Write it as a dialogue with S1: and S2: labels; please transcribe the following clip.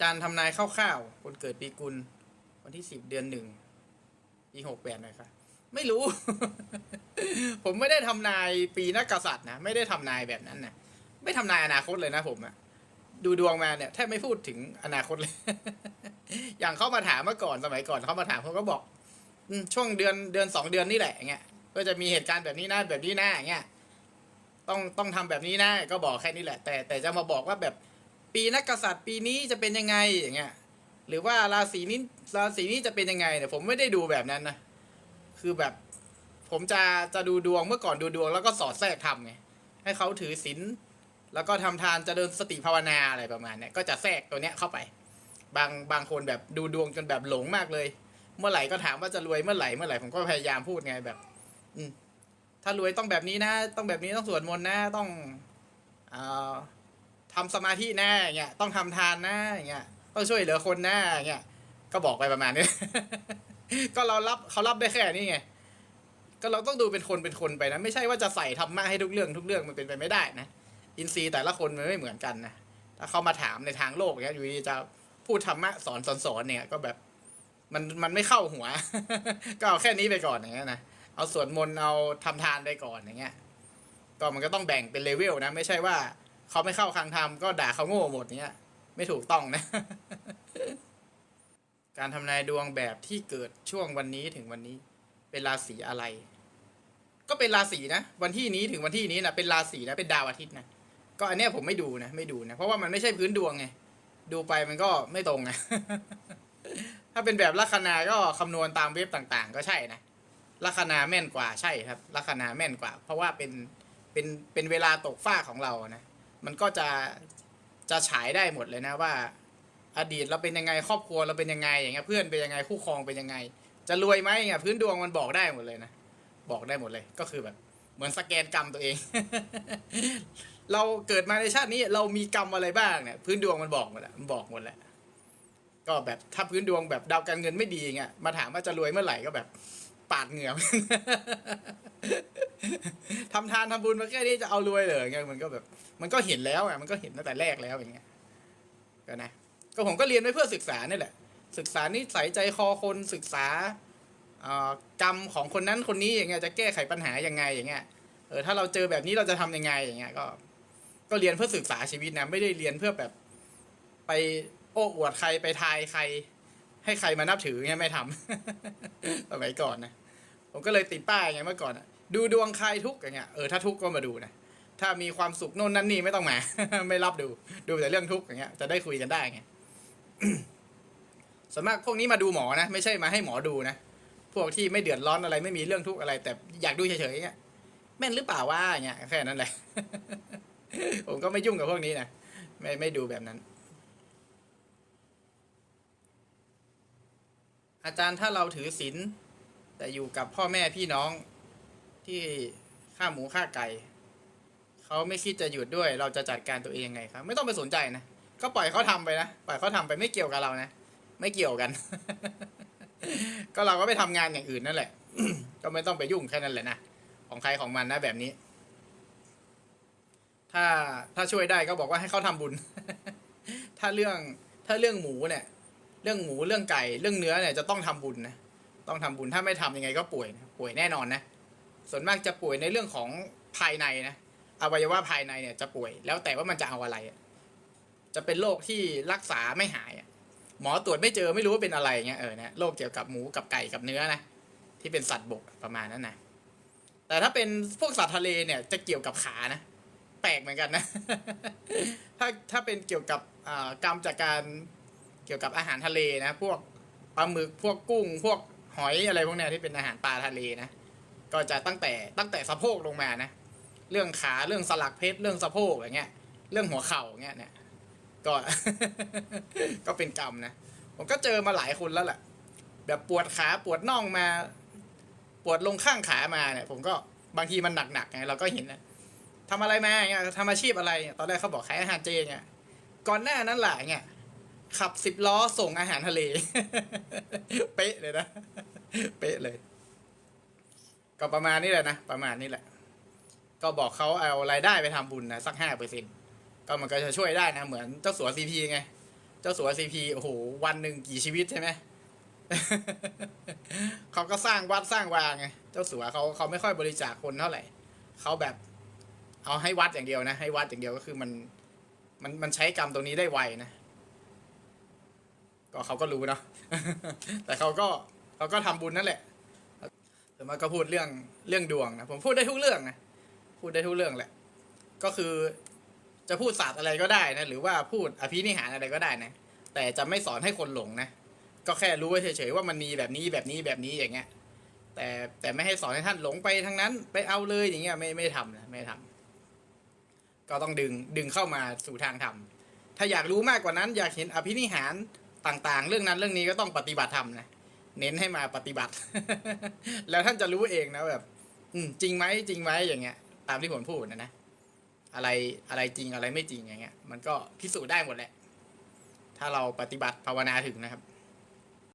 S1: จารย์ทำนายคร่าวๆคนเกิดปีกุล วันที่สิบเดือนหนึ่งปีหกแปดหน่อยครับไม่รู้ ผมไม่ได้ทำนายปีนักกษัตริย์นะ ไม่ได้ทำนายแบบนั้นนะไม่ทำนายอนาคตเลยนะผมอะดูดวงมาเนี่ยแทบไม่พูดถึงอนาคตเลย อย่างเขามาถามเมื่อก่อนสมัยก่อนเขามาถามผมก็บอกอช่วงเดือนเดือนสองเดือนนี่แหละเงี้ยก็จะมีเหตุการณ์แบบนี้นะแบบนี้นะอย่างเงี้ยต้องต้องทำแบบนี้นะก็บอกแค่นี้แหละ แต่แต่จะมาบอกว่าแบบ ปีนักกษัตริย์ปีนี้จะเป็นยังไงอย่างเงี้ยหรือว่าราศีนี้ราศีนี้จะเป็นยังไงเนี่ยผมไม่ได้ดูแบบนั้นนะคือแบบผมจะจะดูดวงเมื่อก่อนดูดวงแล้วก็สอดแทรกทำไงให้เขาถือศีลแล้วก็ทำทานจะเจริญสติภาวนาอะไรประมาณเนี้ยก็จะแทรกตัวเนี้ยเข้าไป บางบางคนแบบดูดวงจนแบบหลงมากเลย เมื่อไหร่ก็ถามว่าจะรวยเมื่อไหร่เมื่อไหร่ผมก็พยายามพูดไงแบบ อืมถ้ารวยต้องแบบนี้นะ ต้องแบบนี้ต้องสวดมนต์นะต้องอ่อ ทำสมาธินะอย่าเงี้ยต้องทำทานนะอย่าเงี้ยต้องช่วยเหลือคนนะอย่าเงี้ยก็บอกไปประมาณนี้ ก็เรารับเขารับได้แค่นี้ไงก็เราต้องดูเป็นคนเป็นคนไปนะไม่ใช่ว่าจะใส่ธรรมะให้ทุกเรื่องทุกเรื่องมันเป็นไปไม่ได้นะอินทรีย์แต่ละคนมันไม่เหมือนกันนะถ้าเขามาถามในทางโลกเนี่ยอยู่ดีจะพูดธรรมะสอนสอนสอนเนี่ย ก็แบบมันมันไม่เข้าหัว ก็เอาแค่นี้ไปก่อนอย่างเงี้ยนะเอาสวดมนต์เอาทำทานไปก่อนอย่างเงี้ยก็มันก็ต้องแบ่งเป็นเลเวลนะ ไม่ใช่ว่า เขาไม่เข้าคางธรรมก็ด่าเขาโง่หมดเนี้ย ไม่ถูกต้องนะ การทำนายดวงแบบที่เกิดช่วงวันนี้ถึงวันนี้ เป็นราศีอะไร ก็เป็นราศีนะ วันที่นี้ถึงวันที่นี้นะเป็นราศีนะเป็นดาวอาทิตย์นะก็อันเนี้ยผมไม่ดูนะไม่ดูนะเพราะว่ามันไม่ใช่พื้นดวงไงดูไปมันก็ไม่ตรงไงถ้าเป็นแบบลัคนาก็คำนวณตามเว็บต่างๆ ก็ใช่นะลัคนาแม่นกว่าใช่ครับลัคนาแม่นกว่า เพราะว่าเป็นเป็นเป็นเวลาตกฟ้าของเรานะ มันก็จะจะฉายได้หมดเลยนะว่า อดีตเราเป็นยังไงครอบครัวเราเป็นยังไงอย่างเงี้ยเพื่อนเป็นยังไงคู่ครองเป็นยังไง จะรวยไหมเงี้ยพื้นดวงมันบอกได้หมดเลยนะบอกได้หมดเลยก็คือแบบ เหมือนสแกนกรรมตัวเอง เราเกิดมาในชาตินี้เรามีกรรมอะไรบ้างเนี่ยพื้นดวงมันบอกหมดแหละมันบอกหมดแหละก็แบบถ้าพื้นดวงแบบดาวการเงินไม่ดีเงี้ยมาถามว่าจะรวยเมื่อไหร่ก็แบบ ปาดเหงื่อ ทำทานทำบุญมาแค่นี้จะเอารวยเลยเงี้ยมันก็แบบ มันก็เห็นแล้วอะมันก็เห็นตั้งแต่แรกแล้วอย่างเงี้ยก็นะก็ผมก็เรียนไว้เพื่อศึกษานี่แหละ ศึกษานิสัยใจคอคนศึกษาเอ่อกรรมของคนนั้นคนนี้อย่างเงี้ยจะแก้ไขปัญหายังไงอย่างเงี้ยเออถ้าเราเจอแบบนี้เราจะทำยังไงอย่างเงี้ยก็ ก็เรียนเพื่อศึกษาชีวิตนะไม่ได้เรียนเพื่อแบบไปโอ้อวดใครไปทายใคร ให้ใครมานับถือเงี้ยไม่ทำสมัยก่อนนะผมก็เลยติดป้ายไงเมื่อก่อนอะ ดูดวงใครทุกอย่างเงี้ยเออถ้าทุกก็มาดูนะถ้ามีความสุขโน่นนั่นนี่ไม่ต้องมา ไม่รับดูดูแต่เรื่องทุกอย่างเงี้ยจะได้คุยกันได้ไงส่วนมากพวกนี้มาดูหมอนะ ไม่ใช่มาให้หมอดูนะพวกที่ไม่เดือดร้อนอะไรไม่มีเรื่องทุกข์อะไร แต่อยากดูเฉยๆอย่างเงี้ยแม่นหรือเปล่าว่าอย่างเงี้ยแค่นั้นแหละ ผมก็ไม่ยุ่งกับพวกนี้นะไม่ไม่ดูแบบนั้น อาจารย์ถ้าเราถือศีลแต่อยู่กับพ่อแม่พี่น้อง ที่ฆ่าหมูฆ่าไก่เขาไม่คิดจะหยุดด้วย เราจะจัดการตัวเองยังไงครับ ไม่ต้องไปสนใจนะก็ปล่อยเขาทำไปนะปล่อยเขาทำไปไม่เกี่ยวกับเรานะไม่เกี่ยวกัน ก็เราก็ไปทำงานอย่างอื่นนั่นแหละก็ไม่ต้องไปยุ่งแค่นั้นแหละนะของใครของมันนะแบบนี้ ถ้าถ้าช่วยได้ก็บอกว่าให้เขาทำบุญ ถ้าเรื่องถ้าเรื่องหมูเนี่ย เรื่องหมูเรื่องไก่ เรื่องเนื้อเนี่ยจะต้องทำบุญนะต้องทำบุญถ้าไม่ทำยังไงก็ป่วยนะป่วยแน่นอนนะ ส่วนมากจะป่วยในเรื่องของภายในนะอวัยวะภายในเนี่ยจะป่วย แล้วแต่ว่ามันจะเอาอะไร จะเป็นโรคที่รักษาไม่หายหมอตรวจไม่เจอไม่รู้ว่าเป็นอะไรเงี้ยเออนะโรคเกี่ยวกับหมูกับไก่กับเนื้อนะที่เป็นสัตว์บกประมาณนั้นนะแต่ถ้าเป็นพวกสัตว์ทะเลเนี่ยจะเกี่ยวกับขานะแปลกเหมือนกันนะถ้าถ้าเป็นเกี่ยวกับอ่ากรรมจากการเกี่ยวกับอาหารทะเลนะ พวกปลาหมึกพวกกุ้ง พวกหอยอะไรพวกเนี้ยที่เป็นอาหารปลาทะเลนะ ก็จะตั้งแต่ตั้งแต่สะโพกลงมานะ เรื่องขาเรื่องสลักเพชรเรื่องสะโพกอย่างเงี้ย เรื่องหัวเข่าอย่างเงี้ยเนี่ยก็ ก็เป็นกรรมนะผมก็เจอมาหลายคนแล้วแหละแบบปวดขาปวดน่องมา ปวดลงข้างขามาเนี่ย ผมก็บางทีมันหนักๆไงเราก็เห็นนะทำอะไรมาเงี้ยทำอาชีพอะไรตอนแรกเขาบอกขายอาหารเจเงี้ยก่อนหน้านั้นแหละเงี้ยขับสิบล้อส่งอาหารทะเล เป๊ะเลยนะ เป๊ะเลย ก็ประมาณนี้แหละนะประมาณนี้แหละ ก็บอกเขาเอารายได้ไปทำบุญนะสักห้าเปอร์เซ็นก็มันก็จะช่วยได้นะเหมือนเจ้าสัวซีพีไง เจ้าสัวซีพีโอ้โหวันหนึ่งกี่ชีวิตใช่ไหมเขาก็สร้างวัดสร้างวางไงเจ้าสัวเขาเขาไม่ค่อยบริจาคคนเท่าไหร่เขาแบบ เอาให้วัดอย่างเดียวนะ ให้วัดอย่างเดียวก็คือมัน มันมันใช้กรรมตรงนี้ได้ไวนะก็เขาก็รู้เนาะแต่เขาก็เขาก็ทำบุญนั่นแหละ แต่มาก็พูดเรื่องเรื่องดวงนะผมพูดได้ทุกเรื่องนะพูดได้ทุกเรื่องแหละ ก็คือจะพูดศาสตร์อะไรก็ได้นะ หรือว่าพูดอภินิหารอะไรก็ได้นะ แต่จะไม่สอนให้คนหลงนะ ก็แค่รู้ไว้เฉยๆว่ามันมีแบบนี้แบบนี้แบบนี้อย่างเงี้ย แต่แต่ไม่ให้สอนให้ท่านหลงไปทางนั้น ไปเอาเลยอย่างเงี้ยไม่ไม่ทำนะไม่ทำก็ต้องดึงดึงเข้ามาสู่ทางธรรม ถ้าอยากรู้มากกว่านั้น อยากเห็นอภินิหารต่างๆ เรื่องนั้นเรื่องนี้ก็ต้องปฏิบัติธรรมนะ เน้นให้มาปฏิบัติ แล้วท่านจะรู้เองนะแบบ อืจริงไหมจริงไหมอย่างเงี้ย ตามที่ผมพูดนะนะอะไรอะไรจริงอะไรไม่จริงอย่างเงี้ย มันก็พิสูจน์ได้หมดแหละ ถ้าเราปฏิบัติภาวนาถึงนะครับ